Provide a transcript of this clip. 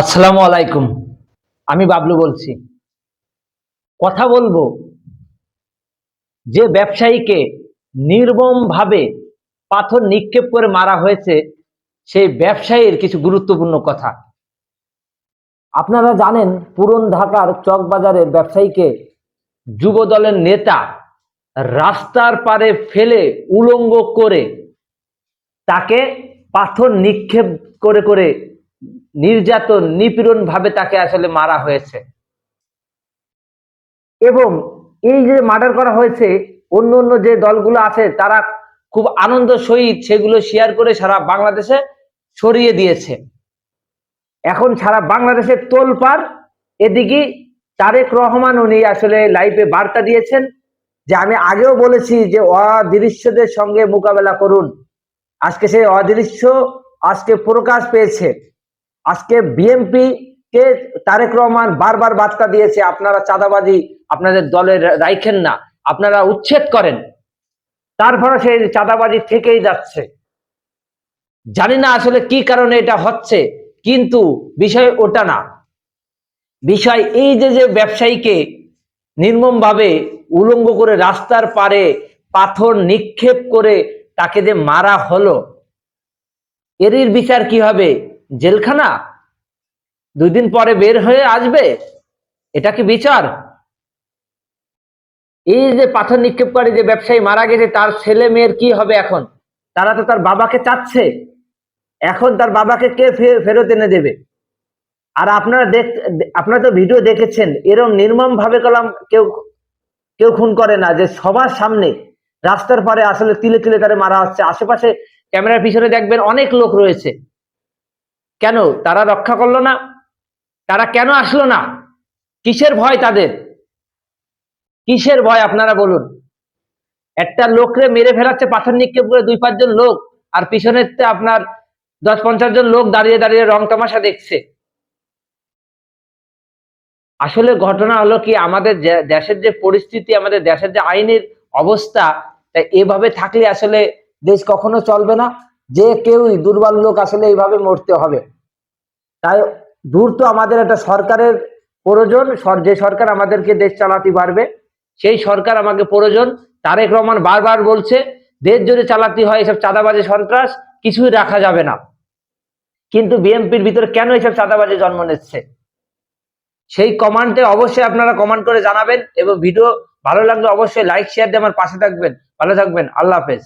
আসসালামু আলাইকুম। আমি বাবলু বলছি। কথা বলব যে ব্যবসায়ীকে নির্মমভাবে পাথর নিক্ষেপ করে মারা হয়েছে, সেই ব্যবসায়ীর কিছু গুরুত্বপূর্ণ কথা। আপনারা জানেন পুরন ঢাকার চকবাজারের ব্যবসায়ীকে যুব দলের নেতা রাস্তার পারে ফেলে উলঙ্গ করে তাকে পাথর নিক্ষেপ করে করে নির্যাতন নিপীড়ন ভাবে তাকে আসলে মারা হয়েছে। এবং এই যে মার্ডার করা হয়েছে, অন্য অন্য যে দলগুলো আছে, তারা খুব আনন্দ সহিত সেগুলো শেয়ার করে সারা বাংলাদেশে ছড়িয়ে দিয়েছে। এখন সারা বাংলাদেশে তোলপার এদিকে তারেক রহমান উনি আসলে লাইভে বার্তা দিয়েছেন যে আমি আগেও বলেছি যে অদৃশ্যদের সঙ্গে মোকাবেলা করুন। আজকে সেই অদৃশ্য আজকে প্রকাশ পেয়েছে। আজকে বিএমপি কে তারেক রহমান বারবার বার্তা দিয়েছে, আপনারা চাঁদাবাজি আপনাদের দলে রাইখেন না, আপনারা উচ্ছেদ করেন। তারপরে সেই চাঁদাবাজি থেকেই যাচ্ছে। জানি না আসলে কি কারণে এটা হচ্ছে, কিন্তু বিষয় ওটা না। বিষয় এই যে যে ব্যবসায়ীকে নির্মমভাবে উলঙ্গ করে রাস্তার পারে পাথর নিক্ষেপ করে তাকে যে মারা হলো, এরই বিচার কি হবে? জেলখানা? দুই দিন পরে বের হয়ে আসবে? এটা কি বিচার? এই যে পাথর নিক্ষেপকারী যে ব্যবসায়ী মারা গেছে, তার ছেলে মেয়ের কি হবে এখন? তারা তো তার বাবাকে চাচ্ছে। এখন তার বাবাকে কে ফেরত এনে দেবে? আর আপনারা দেখ আপনারা তো ভিডিও দেখেছেন এরকম নির্মম ভাবে কলাম কেউ কেউ খুন করে না, যে সবার সামনে রাস্তার পারে আসলে তিলে তিলে তারা মারা হচ্ছে। আশেপাশে ক্যামেরার পিছনে দেখবেন অনেক লোক রয়েছে। কেন? তারা রক্ষা করল না। তারা কেন আসলো না? কিসের ভয় তাদের? কিসের ভয় আপনারা বলুন? একটা লোকরে মেরে ফেলাচ্ছে পাথর নিক্ষেপ করে দুই পাঁচজন লোক, আর পিছনে আপনার দশ পঞ্চাশ জন লোক দাঁড়িয়ে দাঁড়িয়ে রং তামাশা দেখছে। আসলে ঘটনা হলো কি, আমাদের দেশের যে পরিস্থিতি, আমাদের দেশের যে আইনের অবস্থা এভাবে থাকলে আসলে দেশ কখনো চলবে না। যে কেউই দুর্বল লোক আসলে এইভাবে মরতে হবে। তাই দূর তো আমাদের একটা সরকারের প্রয়োজন যে সরকার আমাদেরকে দেশ চালাতে পারবে, সেই সরকার আমাকে প্রয়োজন। তারেক রহমান বারবার বলছে, দেশ যদি চালাতে হয় এসব চাঁদাবাজি সন্ত্রাস কিছুই রাখা যাবে না। কিন্তু বিএনপির ভিতরে কেন এসব চাঁদাবাজি জন্ম নিচ্ছে? সেই কমান্ডে অবশ্যই আপনারা কমান্ড করে জানাবেন এবং ভিডিও ভালো লাগলে অবশ্যই লাইক, শেয়ার দিয়ে আমার পাশে থাকবেন। ভালো থাকবেন। আল্লাহ হাফেজ।